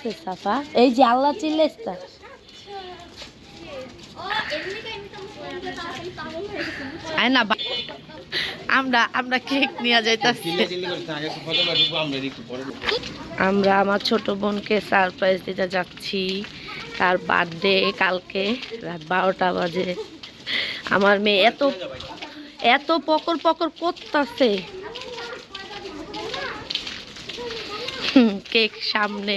করছে সাফা এই যে আল্লাহ চিল্লেস্তা আয় না বা- আমরা আমরা কেক নিয়ে যাইতাছি। চিল্লা চিল্লি করতে আগে তো ফটো ঢুকবো আমরা একটু পরে ঢুকবো। আমরা আমার ছোট বোনকে সারপ্রাইজ দিতে যাচ্ছি। তার বার্থডে কালকে রাত বারোটা বাজে। আমার মেয়ে এত এত পকর পকর করতেছে। কেক সামনে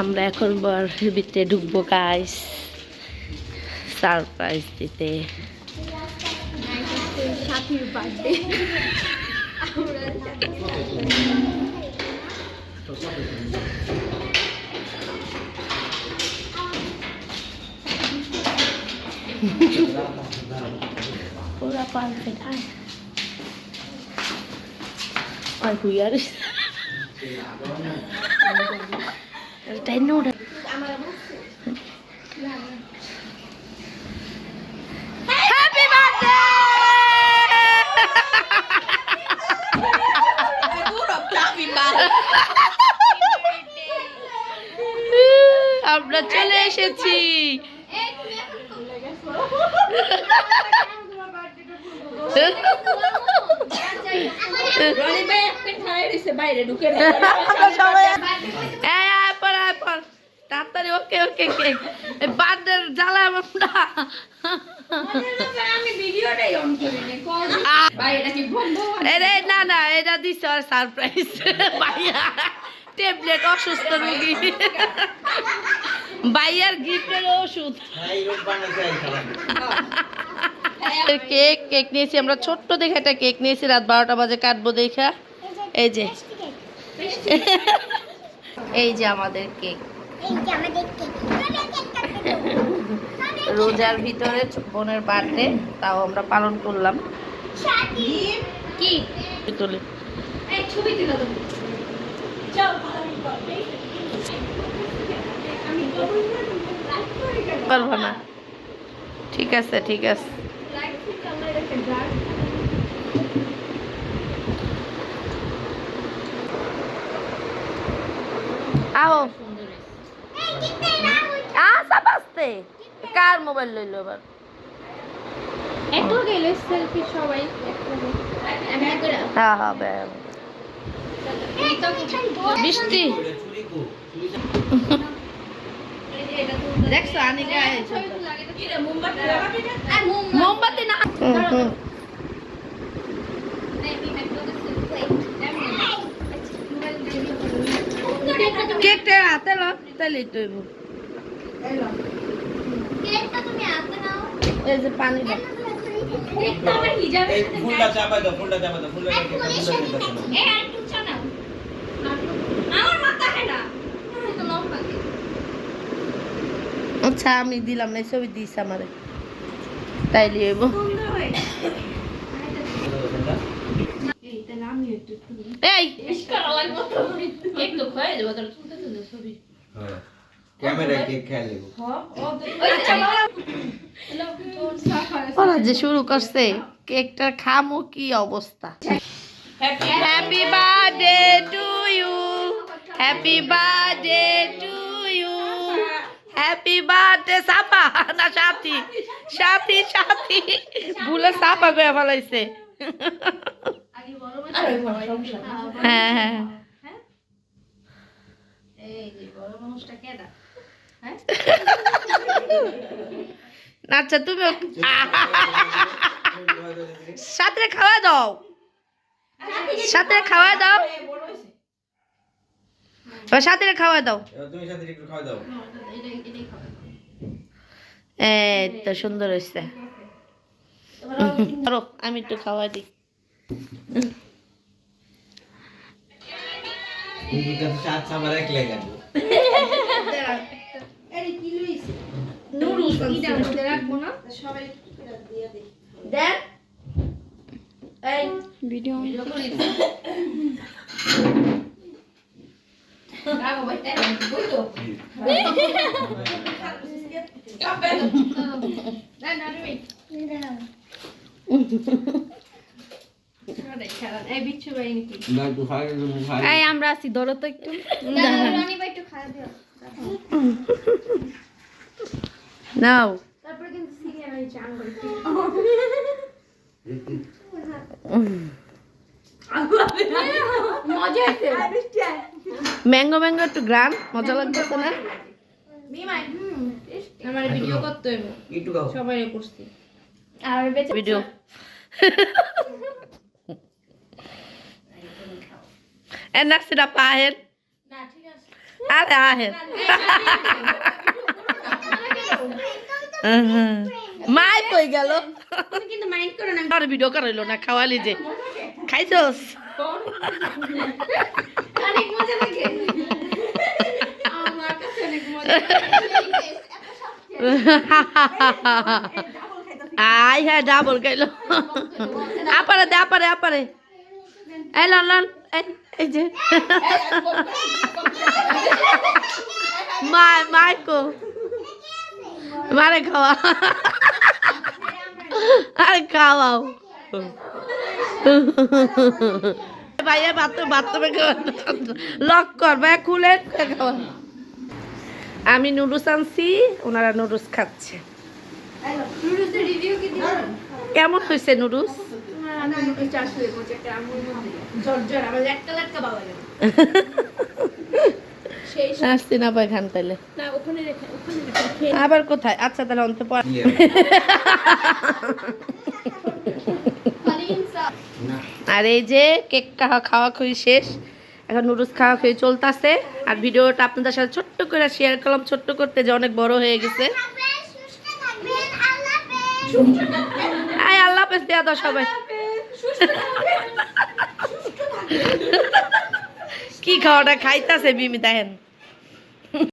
আমরা এখন বার ভিতরে ঢুকবো গাইস সারপ্রাইজ দিতে। পুরা পারফেক্ট আয়। আর হুইয়ার। তাই নোটা আমরা চলে এসেছি। আমরা সবাই এই আয় পর আয় পর ওকে ওকে কে বার্থডে জ্বালাম আমরা না না এটা দিছে আর সারপ্রাইজ ভাইয়া ট্যাবলেট অসুস্থ রোগী। ভাইয়ার গিফটের ওষুধ। কেক কেক নিয়েছি। আমরা ছোট্ট দেখে একটা কেক নিয়েছি রাত বারোটা বাজে কাটবো দেখা। এই যে। এই যে আমাদের কেক। রোজার ভিতরে বোনের বার্থডে তাও আমরা পালন করলাম। কি? তুলে। পারব না ঠিক আছে ঠিক আছে। আহো আসা বাসতে কার মোবাইল লইলো এবার? সেলফি সবাই হ্যাঁ বৃষ্টি। দেখছ আনিকা মোমবাতি না। কেকটা হাতে লো তাহলে তৈব এই যে পানি দাও। ফুলটা ফুলটা ফুলটা। আচ্ছা আমি দিলাম না ছবি দিস আমারে তাই লিয়েব এই হ্যাঁ। ক্যামেরায় কেক খেয়ে নেব। ওরা যে শুরু করছে কেকটা খামো কি অবস্থা? Happy birthday to you happy birthday to you happy birthday সাপা না সাথী। সাথী সাথী। ভুলে সাপা গয়া ফেলাইছে। হ্যাঁ হ্যাঁ। আচ্ছা তুমি ওকে- সাথে খাওয়া দাও। সাথে খাওয়া দাও। ও সাথে খাওয়া দাও। সাথে খাওয়া দাও। এই তো সুন্দর হয়েছে। ধরো, আমি একটু খাওয়া দিই। সাত সামার একলাই যাব। এই। না আমরা আছি ধরো তো একটু। রানী ভাই একটু খাওয়া দিও। নাও। ম্যাঙ্গো ম্যাঙ্গো একটু গ্রান মজা লাগতেছে না? আমার ভিডিও করতে সবাই করছি। আর ভিডিও। এ নাকসিরা আছে আরে আহের মাই কই গেল? কিন্তু মাইন্ড করো না আর ভিডিও করাইলো না, খাওয়ালি যে। খাইছস? আই হ্যাঁ ডাবল খাইলো। আপারে দে, আপারে আপারে। এই, লন এই যে। মাই মাই কো মারে খাওয়া আরে খাওয়াও ভাইয়া বাথরুম বাথরুমে লক কর ভাইয়া খুলে খাওয়া আমি নুডলস আনছি ওনারা নুডলস খাচ্ছে। কেমন হয়েছে নুডলস একটা সেই আসছি না পাই খান তাইলে। না ওখানে রেখে ওখানে রেখে আবার কোথায়? আচ্ছা তাহলে অন্ত পর আর এই যে কেক খাওয়া খাওয়া খুবই শেষ। এখন নুডলস খাওয়া খুবই চলতেছে। আর ভিডিওটা আপনাদের সাথে ছোট্ট করে শেয়ার করলাম। ছোট্ট করতে যে অনেক বড় হয়ে গেছে। আয় আল্লাহ হাফেজ দেওয়া দাও সবাই। কি খাওয়াটা খাইতেছে বিমি দেখেন।